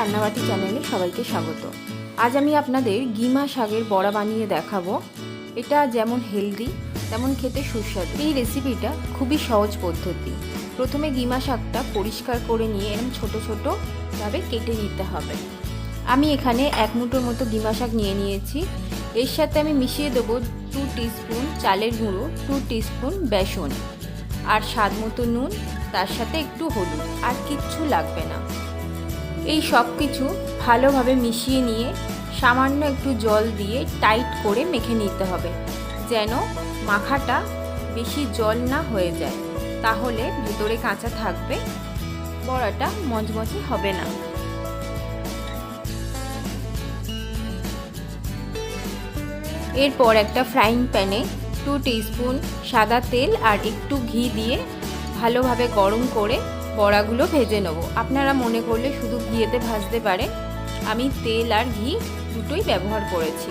রান্নাবাটি চ্যানেলে সবাইকে স্বাগত। আজ আমি আপনাদের গিমা শাকের বড়া বানিয়ে দেখাবো। এটা যেমন হেলদি, তেমন খেতে সুস্বাদু। এই রেসিপিটা খুবই সহজ পদ্ধতি। প্রথমে গিমা শাকটা পরিষ্কার করে নিয়ে এরকম ছোট ছোট ভাবে কেটে নিতে হবে। আমি এখানে এক মুঠোর মতো গিমা শাক নিয়ে নিয়েছি। এর সাথে আমি মিশিয়ে দেবো টু টিস্পুন চালের গুঁড়ো টু টিস্পুন বেসন। আর স্বাদ মতো নুন, তার সাথে একটু হলুদ। আর কিচ্ছু লাগবে না। এই সব কিছু ভালোভাবে মিশিয়ে নিয়ে সামান্য একটু জল দিয়ে টাইট করে মেখে নিতে হবে, যেন মাখাটা বেশি জল না হয়ে যায়। তাহলে ভেতরে কাঁচা থাকবে, বড়াটা মজমজে হবে না। এরপর একটা ফ্রাইং প্যানে টু টিস্পুন সাদা তেল আর একটু ঘি দিয়ে ভালোভাবে গরম করে বড়াগুলো ভেজে নেব। আপনারা মনে করলে শুধু ঘিয়েতে ভাজতে পারে আমি তেল আর ঘি দুটোই ব্যবহার করেছি।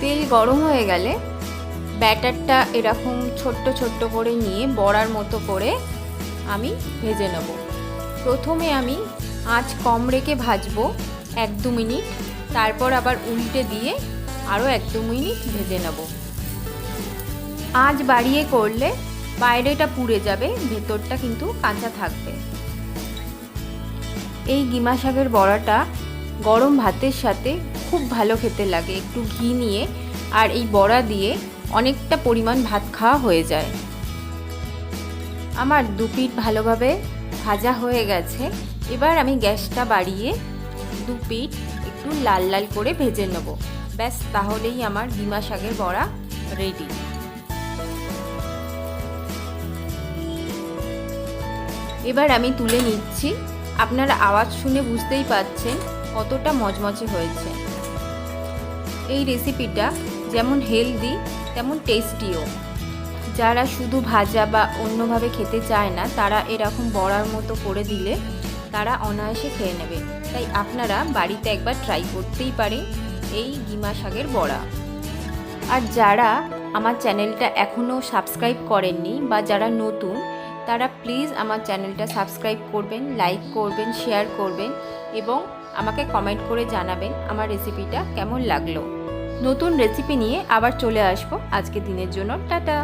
তেল গরম হয়ে গেলে ব্যাটারটা এরকম ছোট্ট ছোট্ট করে নিয়ে বড়ার মতো করে আমি ভেজে নেব। প্রথমে আমি আঁচ কম রেখে ভাজবো এক দু মিনিট। তারপর আবার উল্টে দিয়ে আরও এক দু মিনিট ভেজে নেব। আঁচ বাড়িয়ে করলে বাইরেটা পুড়ে যাবে, ভেতরটা কিন্তু কাঁচা থাকবে। এই গিমা শাকের বড়াটা গরম ভাতের সাথে খুব ভালো খেতে লাগে, একটু ঘি নিয়ে আর এই বড়া দিয়ে অনেকটা পরিমাণ ভাত খাওয়া হয়ে যায়। আমার দু পিঠ ভালোভাবে ভাজা হয়ে গেছে, এবার আমি গ্যাসটা বাড়িয়ে দু পিঠ একটু লাল লাল করে ভেজে নেব। ব্যাস, তাহলেই আমার ডিমা শাকের বড়া রেডি। এবার আমি তুলে নিচ্ছি। আপনারা আওয়াজ শুনে বুঝতেই পাচ্ছেন কতটা মজমজে হয়েছে। এই রেসিপিটা যেমন হেলদি তেমন টেস্টিও যারা শুধু ভাজা বা অন্যভাবে খেতে চায় না, তারা এরকম বড়ার মতো করে দিলে তারা অনায়াসে খেয়ে নেবে। তাই আপনারা বাড়িতে একবার ট্রাই করতেই পারেন এই গিমা শাকের বড়া। আর যারা আমার চ্যানেলটা এখনও সাবস্ক্রাইব করেননি বা যারা নতুন তারা প্লিজ আমার চ্যানেলটা সাবস্ক্রাইব করবেন, লাইক করবেন, শেয়ার করবেন এবং আমাকে কমেন্ট করে জানাবেন আমার রেসিপিটা কেমন লাগল। নতুন রেসিপি নিয়ে আবার চলে আসব। আজকে দিনের জন্য, টাটা!